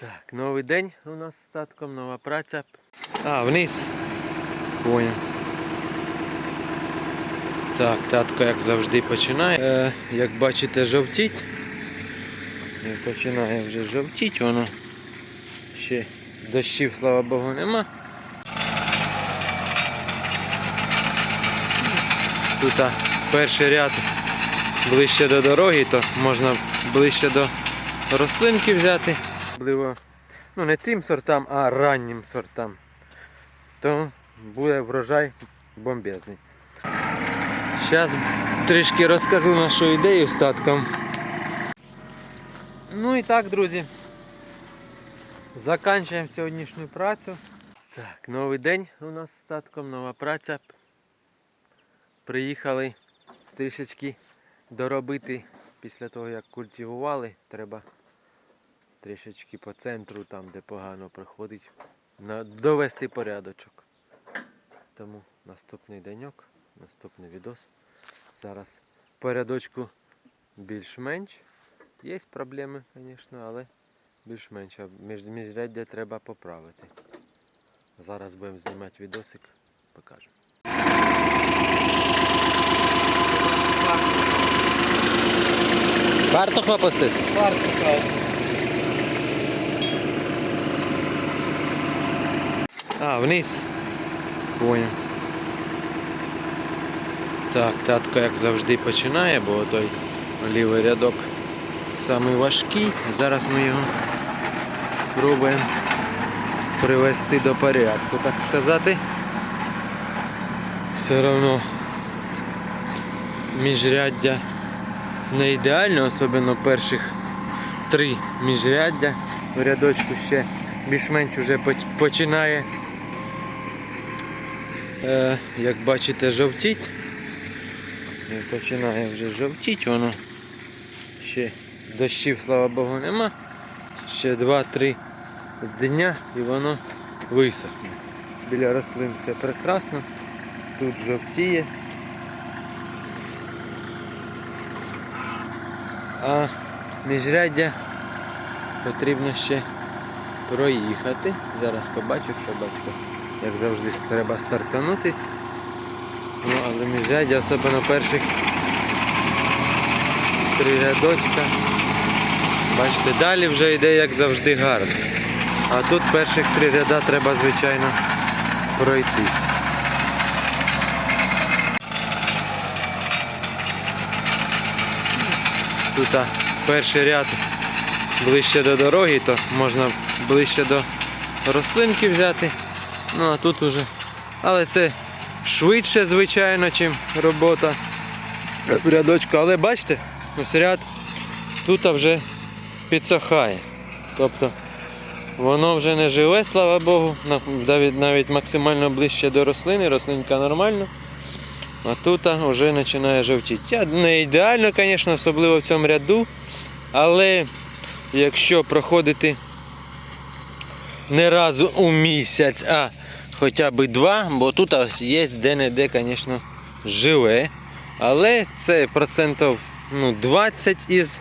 Так, новий день у нас з татком, нова праця. А, вниз. Понял. Так, татко, як завжди, починає. Е, як бачите, жовтіть. Починає вже жовтіть, воно ще дощів, слава Богу, нема. Тут перший ряд ближче до дороги, то можна ближче до рослинки взяти. Можливо, ну не цим сортам, а раннім сортам. То буде врожай бомбезний. Зараз трішки розкажу нашу ідею з татком. Ну і так, друзі. Заканчуємо сьогоднішню працю. Так, новий день у нас з татком, нова праця. Приїхали трішечки доробити після того, як культивували. Треба трішечки по центру, там де погано проходить, на- довести порядочок. Тому наступний деньок, наступний відос. Зараз порядочку більш-менш. Є проблеми, звісно, але більш-менш. Між- Міжряддя треба поправити. Зараз будемо знімати відосик, покажемо. Варто попустити? Варто так. А, вниз. Понял. Так, татко як завжди починає, бо той лівий рядок самий важкий. Зараз ми його спробуємо привести до порядку, так сказати. Все одно міжряддя не ідеально, особливо перших три міжряддя. В рядочку ще більш-менш вже починає, як бачите, жовтіть. Починає вже жовтіть, воно ще дощів, слава Богу, нема. Ще 2-3 дня і воно висохне. Біля рослин все прекрасно. Тут жовтіє. А міжряддя потрібно ще проїхати. Зараз побачив, що батько, як завжди, треба стартанути. Ну, але міжряддя, особливо перших три рядочка. Бачите, далі вже йде, як завжди, гарно. А тут перших три ряда треба, звичайно, пройтись. Тут перший ряд ближче до дороги, то можна ближче до рослинки взяти. Ну а тут уже. Але це швидше, звичайно, чим робота в рядочку. Але бачите, ось ряд тут вже підсохає. Тобто воно вже не живе, слава Богу, навіть, максимально ближче до рослини, рослинка нормально. А тут вже починає жовтіти. Не ідеально, звісно, особливо в цьому ряду. Але якщо проходити не раз у місяць, а хоча б два, бо тут є де-не-де, звісно, живе. Але це процентів ну, 20 із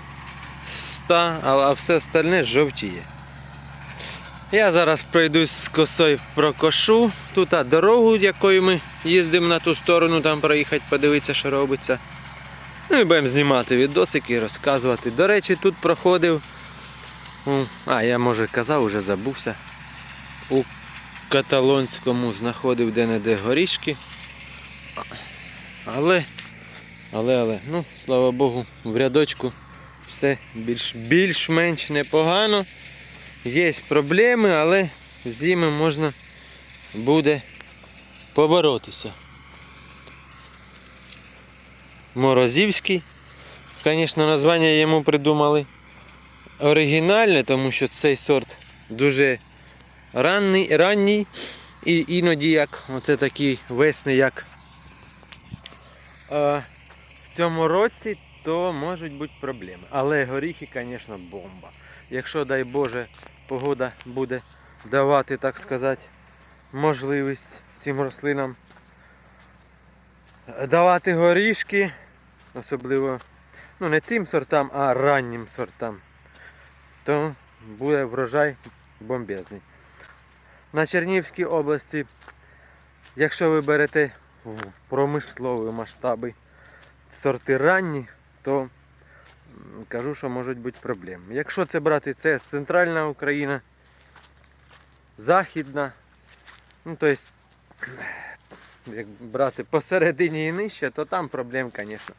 100, а все остальне жовтіє. Я зараз пройдусь з косою прокошу. Тут дорогу, якою ми їздимо на ту сторону, там проїхати, подивитися, що робиться. Ну і будемо знімати відосики і розказувати. До речі, тут проходив. А, я може казав, уже забувся. У каталонському знаходив де-не-де горішки. Але, але, але, ну, слава Богу, в рядочку все більш, більш-менш непогано. Є проблеми, але з можна буде поборотися. Морозівський. Звісно, названня йому придумали оригінальне, тому що цей сорт дуже ранний, ранній і іноді як оце такий весни, як е, в цьому році, то можуть бути проблеми. Але горіхи, звісно, бомба. Якщо, дай Боже, погода буде давати, так сказати, можливість цим рослинам давати горішки, особливо ну не цим сортам, а раннім сортам, то буде врожай бомбезний. На Чернігівській області, якщо ви берете в промислові масштаби сорти ранні, то кажу, що можуть бути проблеми. Якщо це брати, це центральна Україна, західна, ну тобто, як брати посередині і нижче, то там проблем, звісно,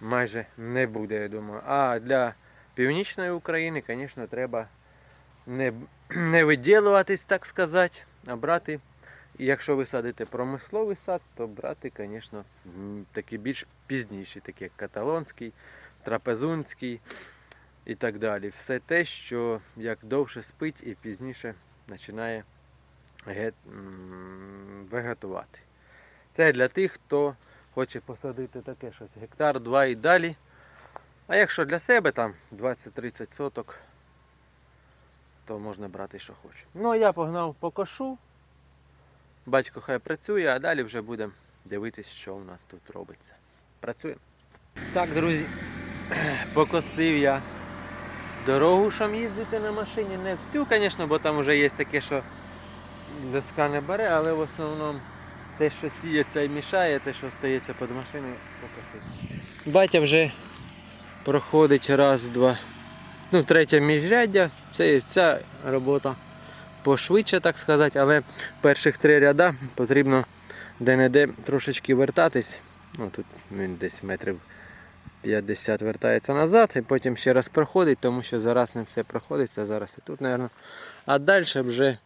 майже не буде, я думаю. А для північної України, звісно, треба не, не виділуватись, так сказати, а брати. І якщо ви садите промисловий сад, то брати, звісно, такі більш пізніші, такі як каталонський, трапезунський і так далі. Все те, що як довше спить і пізніше починає ге- вегетувати. Це для тих, хто хоче посадити таке щось гектар, два і далі. А якщо для себе там 20-30 соток, то можна брати, що хоче. Ну а я погнав по кошу. Батько хай працює, а далі вже будемо дивитись, що у нас тут робиться. Працюємо. Так, друзі, покосив я дорогу, щоб їздити на машині. Не всю, звісно, бо там вже є таке, що доска не бере, але в основному те, що сіється і мішає, те, що стається під машиною, покосив. Батя вже проходить раз, два. Ну, третє міжряддя. Це ця робота пошвидше, так сказати, але перших три ряда потрібно де-не-де трошечки вертатись. Ну, тут він десь метрів 50 вертається назад і потім ще раз проходить, тому що зараз не все проходиться, зараз і тут, мабуть. А далі вже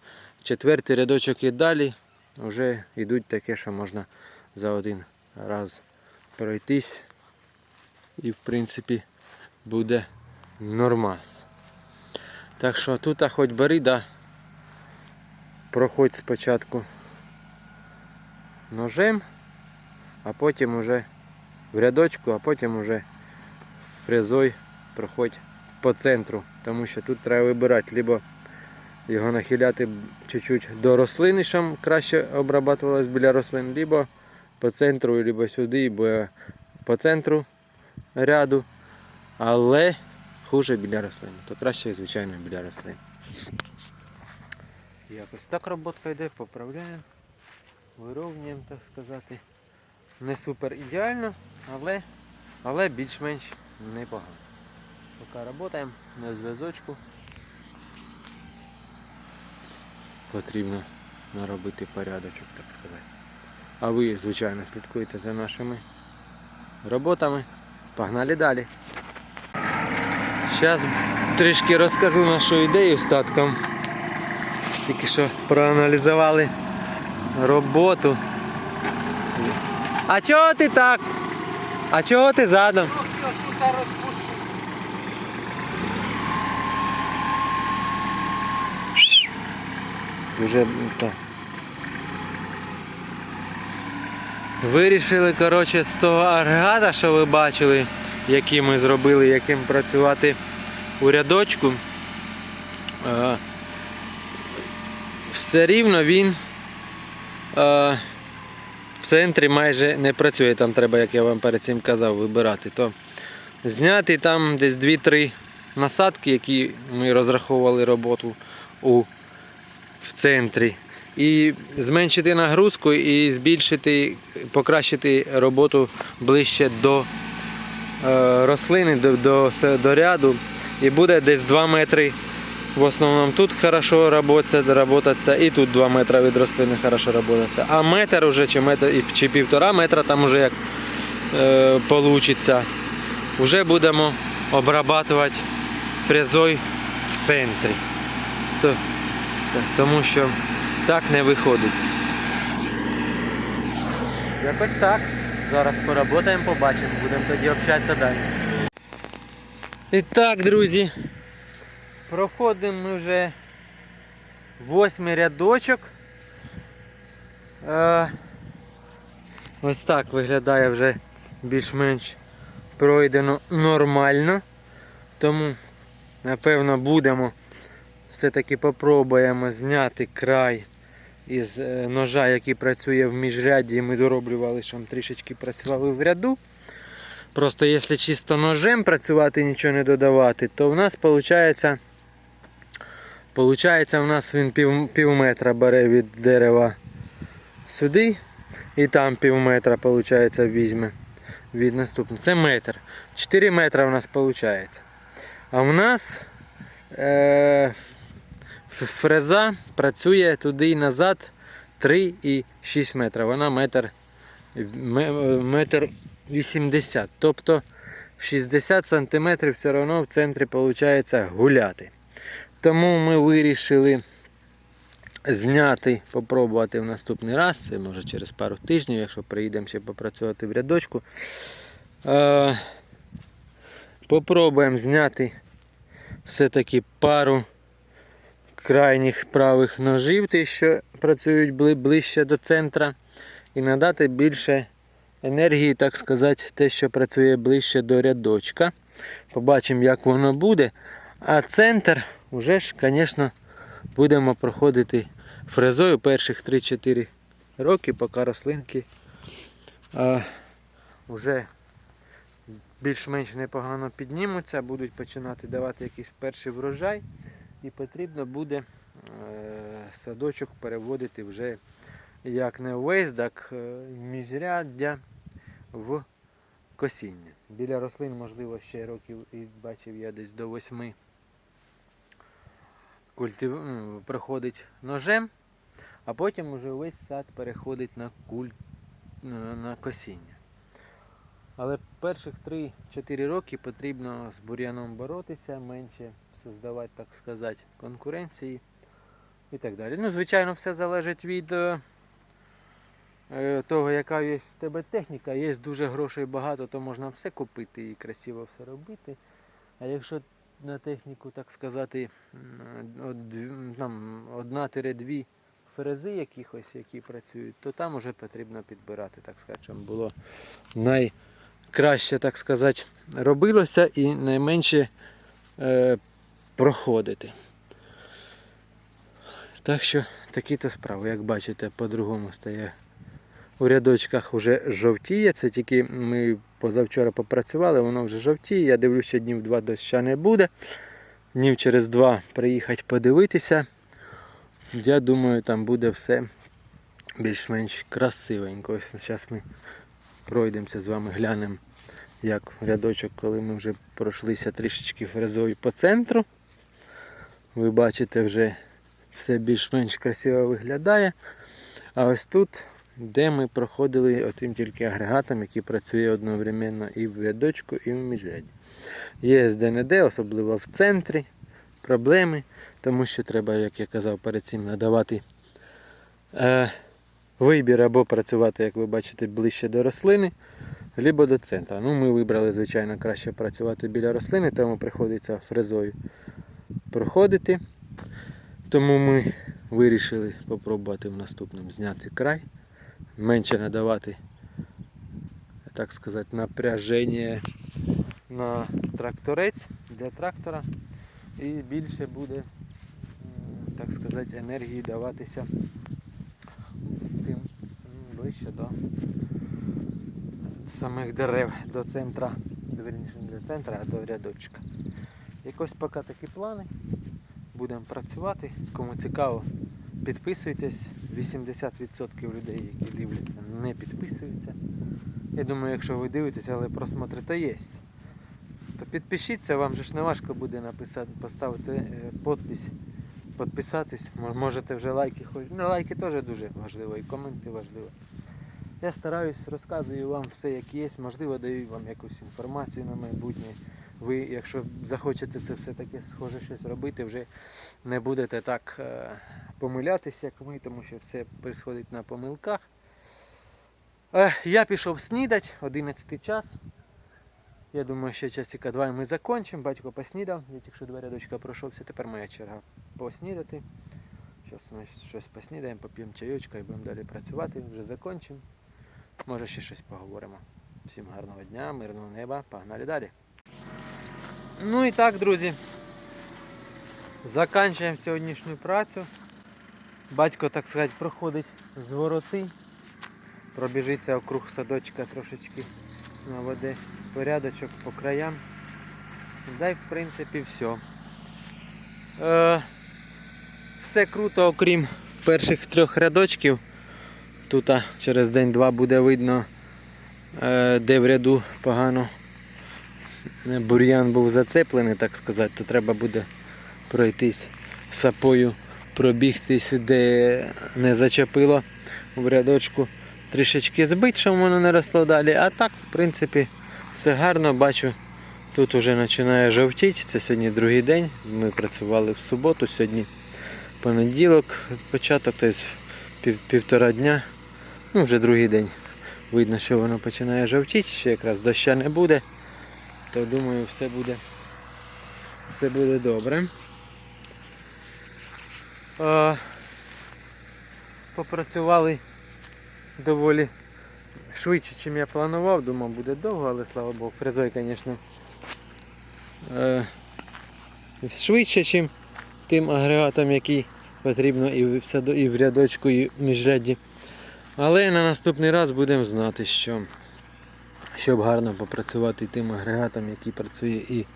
четвертий рядочок і далі вже йдуть таке, що можна за один раз пройтись. І в принципі буде нормас. Так що тут а хоч бери, да, проходь спочатку ножем, а потім уже в рядочку, а потім уже фрезой проходь по центру. Тому що тут треба вибирати, либо його нахиляти чуть-чуть до рослини, щоб краще обрабатувалось біля рослин, либо по центру, либо сюди, бо по центру ряду, але хуже біля рослин. То краще, звичайно, біля рослин. Якось так роботка йде, поправляємо, вирівнюємо, так сказати. Не супер ідеально, але, але більш-менш непогано. Поки працюємо на зв'язочку. Потрібно наробити порядочок, так сказати. А ви, звичайно, слідкуєте за нашими роботами. Погнали далі. Зараз трішки розкажу нашу ідею з татком. Тільки що проаналізували роботу. А чого ти так? А чого ти задом? Уже так. Вирішили, коротше, з того агрегата, що ви бачили, який ми зробили, яким працювати у рядочку. Е, Все рівно він е, в центрі майже не працює. Там треба, як я вам перед цим казав, вибирати. То зняти там десь 2-3 насадки, які ми розраховували роботу у, в центрі. І зменшити нагрузку і збільшити, покращити роботу ближче до рослини, до, до, до ряду. І буде десь 2 метри. В основному тут хорошо работаться, і тут 2 метри від рослини хорошо работаться. А метр уже чи метр чи півтора метра там уже як е, получиться. Вже будемо обрабатувати фрезой в центрі. То, тому що так не виходить. Якось так. Зараз поработаємо, побачимо, будемо тоді общатися далі. І так, друзі, проходимо ми вже восьмий рядочок. Е, ось так виглядає вже більш-менш пройдено нормально. Тому, напевно, будемо все-таки попробуємо зняти край із е, ножа, який працює в міжряді. Ми дороблювали, щоб трішечки працювали в ряду. Просто якщо чисто ножем працювати, нічого не додавати, то в нас виходить Получається, у нас він пів, пів метра бере від дерева сюди, і там пів метра, виходить, візьме від наступного. Це метр. 4 метра у нас виходить. А у нас е, фреза працює туди і назад 3,6 метра. Вона метр, ме- метр 80. Тобто 60 сантиметрів все одно в центрі виходить гуляти. Тому ми вирішили зняти, попробувати в наступний раз. Це може через пару тижнів, якщо приїдемо ще попрацювати в рядочку. Е, попробуємо зняти все-таки пару крайніх правих ножів, ті, що працюють ближче до центра, і надати більше енергії, так сказати, те, що працює ближче до рядочка. Побачимо, як воно буде. А центр вже ж, звісно, будемо проходити фрезою перших 3-4 роки, поки рослинки а, вже більш-менш непогано піднімуться, будуть починати давати якийсь перший врожай. І потрібно буде е, садочок переводити вже як не весь, так е, міжряддя в косіння. Біля рослин, можливо, ще років і бачив я десь до восьми культив... ну, проходить ножем, а потім уже весь сад переходить на, куль... на на косіння. Але перших 3-4 роки потрібно з бур'яном боротися, менше создавати, так сказати, конкуренції і так далі. Ну, звичайно, все залежить від е, е, того, яка є в тебе техніка. Є дуже грошей багато, то можна все купити і красиво все робити. А якщо на техніку, так сказати, одна-дві фрези якихось, які працюють, то там вже потрібно підбирати, так щоб було найкраще, так сказати, робилося і найменше е, проходити. Так що такі-то справи, як бачите, по-другому стає. У рядочках вже жовтіє, це тільки ми позавчора попрацювали, воно вже жовтіє. Я дивлюся, що днів два доща не буде. Днів через два приїхати подивитися. Я думаю, там буде все більш-менш красивенько. Ось зараз ми пройдемося з вами, глянемо, як рядочок, коли ми вже пройшлися трішечки фрезою по центру. Ви бачите, вже все більш-менш красиво виглядає. А ось тут, де ми проходили отим тільки агрегатом, який працює одновременно і в рядочку, і в міжряді. Є ДНД, особливо в центрі, проблеми, тому що треба, як я казав перед цим, надавати е, вибір або працювати, як ви бачите, ближче до рослини, або до центру. Ну, ми вибрали, звичайно, краще працювати біля рослини, тому приходиться фрезою проходити. Тому ми вирішили спробувати в наступному зняти край, менше надавати, так сказати, напряження на тракторець для трактора і більше буде, так сказати, енергії даватися ближче до самих дерев, до центра, вірніше не до центра, а до рядочка. Якось поки такі плани. Будемо працювати. Кому цікаво, підписуйтесь. 80% людей, які дивляться, не підписуються. Я думаю, якщо ви дивитеся, але просмотри то є. То підпишіться, вам же ж не важко буде написати, поставити е, подпись, підписатись. Можете вже лайки хоч. Ну, лайки теж дуже важливо і коменти важливо. Я стараюсь, розказую вам все як є, можливо, даю вам якусь інформацію на майбутнє. Ви, якщо захочете це все таке схоже щось робити, вже не будете так е, помилятися, як ми, тому що все відбувається на помилках. Е, я пішов снідати, 11 час. Я думаю, ще часика два ми закінчимо. Батько поснідав, я тільки два рядочка пройшовся, тепер моя черга поснідати. Зараз ми щось поснідаємо, поп'ємо чайочка і будемо далі працювати, вже закінчимо. Може ще щось поговоримо. Всім гарного дня, мирного неба, погнали далі. Ну і так, друзі. Заканчуємо сьогоднішню працю. Батько, так сказати, проходить з вороти. Пробіжиться округ садочка трошечки наведе порядочок по краям. Да й в принципі все. Е, все круто, окрім перших трьох рядочків. Тут через день-два буде видно, е, де в ряду погано е, бур'ян був зацеплений, так сказати, то треба буде пройтись сапою, пробігтись, де не зачепило в рядочку. Трішечки збити, щоб воно не росло далі. А так, в принципі, все гарно бачу. Тут вже починає жовтіти. Це сьогодні другий день. Ми працювали в суботу, сьогодні понеділок, початок, тобто пів, півтора дня. Ну, вже другий день. Видно, що воно починає жовтіти, ще якраз доща не буде. То думаю, все буде, все буде добре. А, попрацювали доволі швидше, ніж я планував. Думав, буде довго, але слава Богу, фрезой, звісно, е, швидше, ніж тим агрегатом, який потрібно і в, саду, і в рядочку, і в міжрядді. Але на наступний раз будемо знати, що щоб гарно попрацювати тим агрегатом, який працює і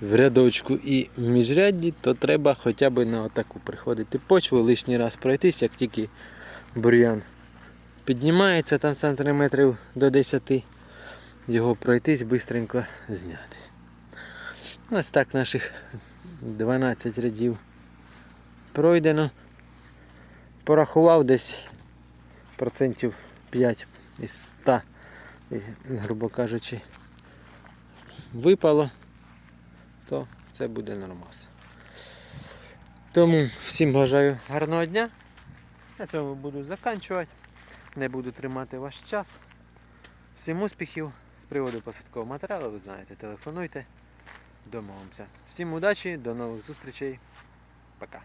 в рядочку, і в міжрядді, то треба хоча б на отаку приходити почву, лишній раз пройтись, як тільки бур'ян піднімається там сантиметрів до 10, його пройтись, швидко зняти. Ось так наших 12 рядів пройдено. Порахував десь процентів 5 із 100, грубо кажучи, випало, то це буде нормас. Тому всім бажаю гарного дня. На цьому буду заканчувати. Не буду тримати ваш час. Всім успіхів з приводу посадкового матеріалу, ви знаєте, телефонуйте, домовимося. Всім удачі, до нових зустрічей. Пока.